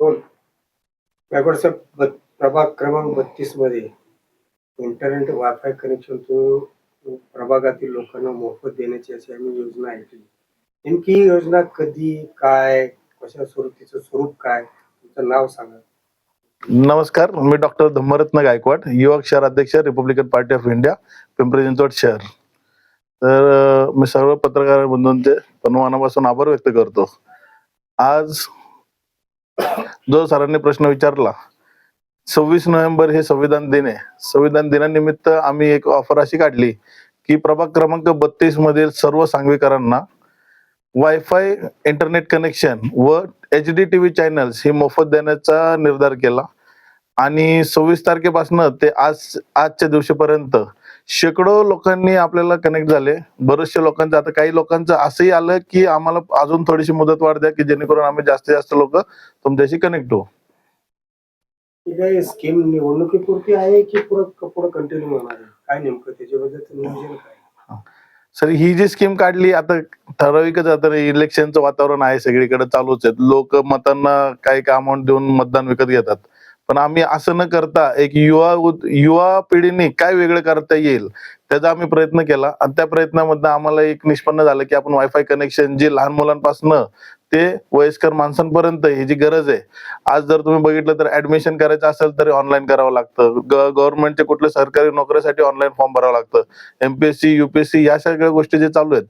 दोन. गायकवाड साहेब प्रभाग क्रमांक बत्तीसमध्ये इंटरनेट वायफाय कनेक्शन तो प्रभागातील लोकांना मोफत देण्याची अशी आम्ही योजना ऐकली. नेमकी ही योजना कधी काय कशा स्वरूपीचं स्वरूप काय तुमचं नाव सांगा. नमस्कार मी डॉक्टर धम्मरत्न गायकवाड युवक शहर अध्यक्ष Republican Party of India Pimpri Chinchwad शहर. तर मी सर्व पत्रकार बंधूंचे मनापासून आभार व्यक्त करतो. आज जो सरांनी प्रश्न विचारला सव्वीस नोव्हेंबर हे संविधान दिन आहे. संविधान दिनानिमित्त आम्ही एक ऑफर अशी काढली की प्रभाग क्रमांक बत्तीस मधील सर्व सांगवीकरांना वायफाय इंटरनेट कनेक्शन व एच डी टीव्ही चॅनल्स हे मोफत देण्याचा निर्धार केला. आणि सव्वीस तारखेपासून ते आज आजच्या दिवशीपर्यंत शेकडो लोकांनी आपल्याला कनेक्ट झाले. बरेचशे लोकांचं आता काही लोकांचं असंही आलं की आम्हाला अजून थोडीशी मुदत वाढ द्या की जेणेकरून आम्ही जास्तीत जास्त लोक तुमच्याशी कनेक्ट होऊ. स्कीम निवडणुकीपुरती आहे की पुढं कंटिन्यू होणार काय नेमकं त्याच्याबद्दल नियोजन काय? सर ही जी स्कीम काढली आता ठराविकच आता इलेक्शनचं वातावरण आहे सगळीकडे चालूच आहे लोक मतांना काही अमाऊंट देऊन मतदान विकत घेतात. पण आम्ही असं न करता एक युवा युवा पिढीने काय वेगळं करता येईल त्याचा आम्ही प्रयत्न केला. आणि त्या प्रयत्नामध्ये आम्हाला एक निष्पन्न झालं की आपण वायफाय कनेक्शन जे लहान मुलांपासून ते वयस्कर माणसांपर्यंत ही जी गरज आहे आज जर तुम्ही बघितलं तर ऍडमिशन करायचं असेल तरी ऑनलाईन करावं लागतं. गव्हर्नमेंटच्या कुठल्या सरकारी नोकरीसाठी ऑनलाईन फॉर्म भरावं लागतं. एमपीएससी युपीएससी या सगळ्या गोष्टी जे चालू आहेत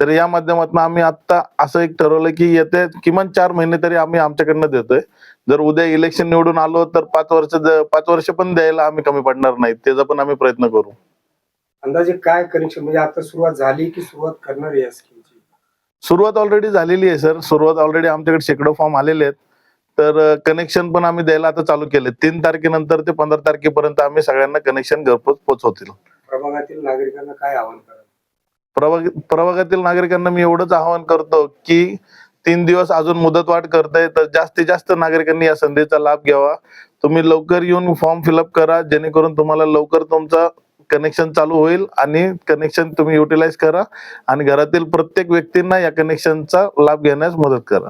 तर या माध्यमातून आम्ही आता असं एक ठरवलं की येते किमान चार महिने तरी आम्ही आमच्याकडनं देतोय. जर उद्या इलेक्शन निवडून आलो तर पाच वर्ष पाच वर्ष पण द्यायला आम्ही कमी पडणार नाही त्याचा पण आम्ही प्रयत्न करू. अंदाजे काय कनेक्शन म्हणजे आता सुरुवात झाली की सुरुवात करणार आहे या स्कीमची? सुरुवात ऑलरेडी झालेली आहे सर सुरुवात ऑलरेडी आमच्याकडे शेकडो फॉर्म आलेले आहेत. तर कनेक्शन पण आम्ही द्यायला आता चालू केले तीन तारखेनंतर ते पंधरा तारखेपर्यंत आम्ही सगळ्यांना कनेक्शन घरपोच पोचवतील प्रभागातील नागरिकांना काय आवाहन करा प्रभाग प्रभागातील नागरिकांना मी एवढंच आवाहन करतो की तीन दिवस अजून मुदतवाढ करताय तर जास्तीत जास्त नागरिकांनी या संधीचा लाभ घ्यावा. तुम्ही लवकर येऊन फॉर्म फिलअप करा जेणेकरून तुम्हाला लवकर तुमचा कनेक्शन चालू होईल आणि कनेक्शन तुम्ही युटिलाइज करा आणि घरातील प्रत्येक व्यक्तींना या कनेक्शनचा लाभ घेण्यास मदत करा.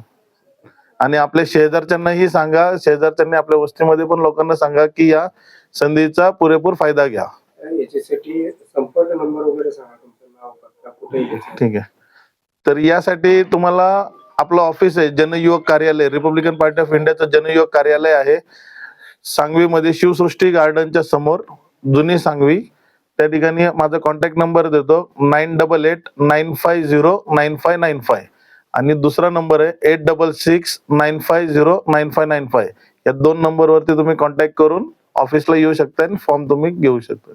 आणि आपल्या शेजारच्यांनाही सांगा शेजारच्यांनी आपल्या वस्तीमध्ये पण लोकांना सांगा की या संधीचा पुरेपूर फायदा घ्या. याच्यासाठी संपर्क नंबर वगैरे सांगा तुमचं नाव पत्ता कुठे यायचं ठीक आहे. तर यासाठी तुम्हाला आपलं ऑफिस आहे जनयुवक कार्यालय रिपब्लिकन पार्टी ऑफ इंडियाचं जनयुवक कार्यालय आहे. सांगवीमध्ये शिवसृष्टी गार्डनच्या समोर जुनी सांगवी. त्या ठिकाणी माझा कॉन्टॅक्ट नंबर देतो nine double eight nine five zero nine five nine five आणि दुसरा नंबर आहे eight double six nine five zero nine five nine five या दोन नंबरवरती तुम्ही कॉन्टॅक्ट करून ऑफिसला येऊ शकता आणि फॉर्म तुम्ही घेऊ शकता.